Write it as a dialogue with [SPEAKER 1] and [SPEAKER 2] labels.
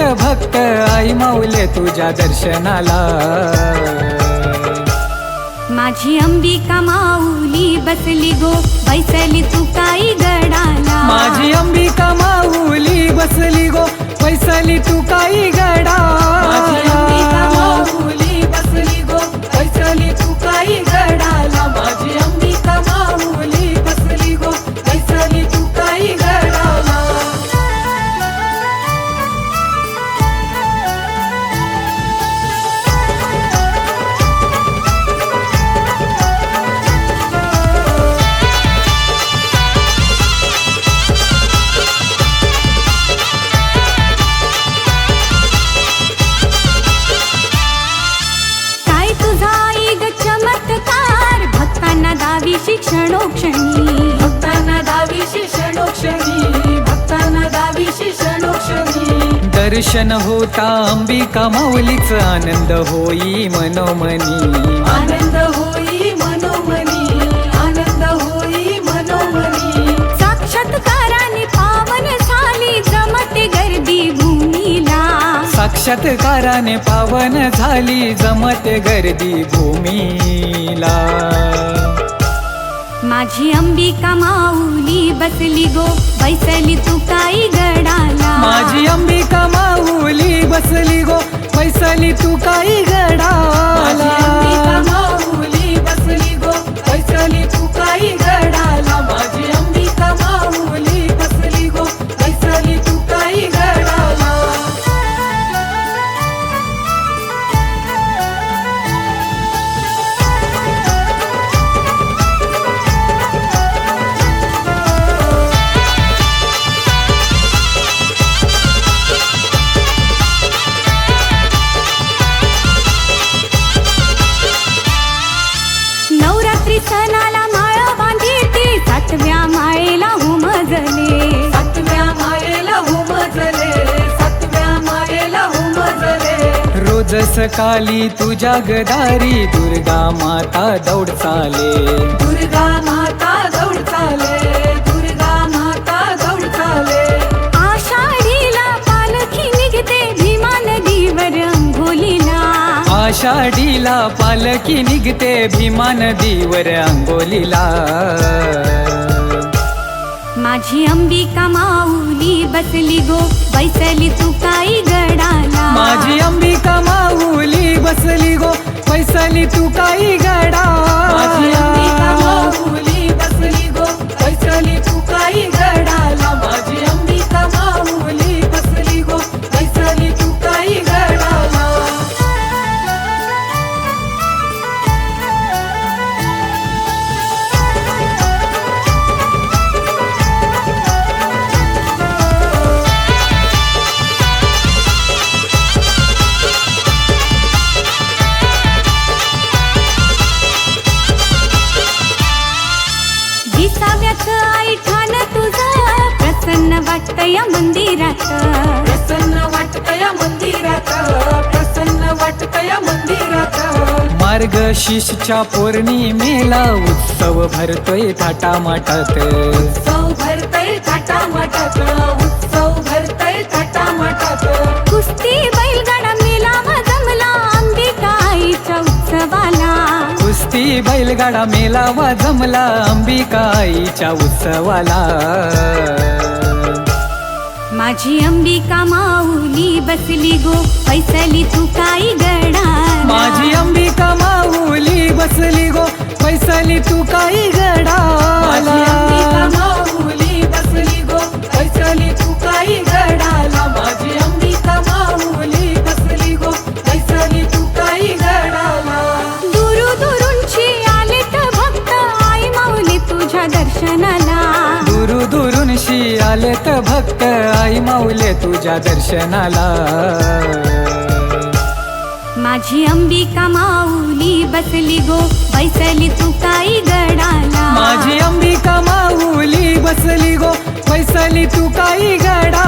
[SPEAKER 1] भक्त? आई माऊले तुझ्या दर्शनाला.
[SPEAKER 2] माझी अंबिका माऊली बसली गो बैसली तू काही
[SPEAKER 1] गड.
[SPEAKER 2] शिक्षणोक्षणी. भक्तांना दावी शिक्षणोक्षणी. भक्तांना दावी शिक्षणोक्षणी.
[SPEAKER 1] दर्शन होता अंबिका माऊलीच आनंद होई मनोमनी.
[SPEAKER 2] आनंद होई मनोमनी. आनंद होई मनोमनी. साक्षात्काराने पावन झाली जमते गर्दी भूमीला.
[SPEAKER 1] साक्षात्काराने पावन झाली जमते गर्दी भूमीला.
[SPEAKER 2] माझी अंबिका माऊली बसली गो बैसली तू काही गडाला.
[SPEAKER 1] माझी अंबिका माऊली बसली गो पैसली तू काही गडा रोज सकाळी तुझ्या गदारी दुर्गा माता दौड चाले.
[SPEAKER 2] दुर्गा माता दौड चाले दुर्गा माता दौड चाले. आषाढीला पालखी निघते भीमा नदीवर अंघोलीला.
[SPEAKER 1] आषाढीला पालखी निघते भीमा नदीवर अंगोलीला
[SPEAKER 2] माझी अंबिका माऊली बसली गो बैसली तू काही
[SPEAKER 1] माझी अंबिका माऊली बसली गो पैसली तू काही गडा.
[SPEAKER 2] मंदिरात. प्रसन्न वाटत या मंदिरात. प्रसन्न वाटत या मंदिरात.
[SPEAKER 1] मार्गशीर्षच्या पौर्णिमेला उत्सव भरतोय थाटामाटात.
[SPEAKER 2] उत्सव भरतय थाटामाटात. उत्सव भरतय थाटामाटात. कुस्ती बैलगाडा मेळावा जमला अंबिका आईच्या उत्सवाला.
[SPEAKER 1] कुस्ती बैलगाडा मेलावा जमला अंबिका आईच्या उत्सवाला.
[SPEAKER 2] माझी अंबिका माऊली बसली गो पैसली तू काही गडा
[SPEAKER 1] माझी अंबिका माऊली बसली गो पैसली तू काही गडा
[SPEAKER 2] माऊली बसली गो बैसली तू काही गडाला माझी अंबिका माऊली बसली गो बैसली तू काही गडाला दुरू दुरूंची आलेत भक्त आई माऊली तुझ्या दर्शनाला.
[SPEAKER 1] दुरु दुरून शी आलेत भक्त आई माऊले तुझ्या दर्शनाला.
[SPEAKER 2] माझी अंबिका माऊली बसली गो बैसली तू काही गडाला. माझी अंबिका माऊली बसली गो बैसली तू काही गडा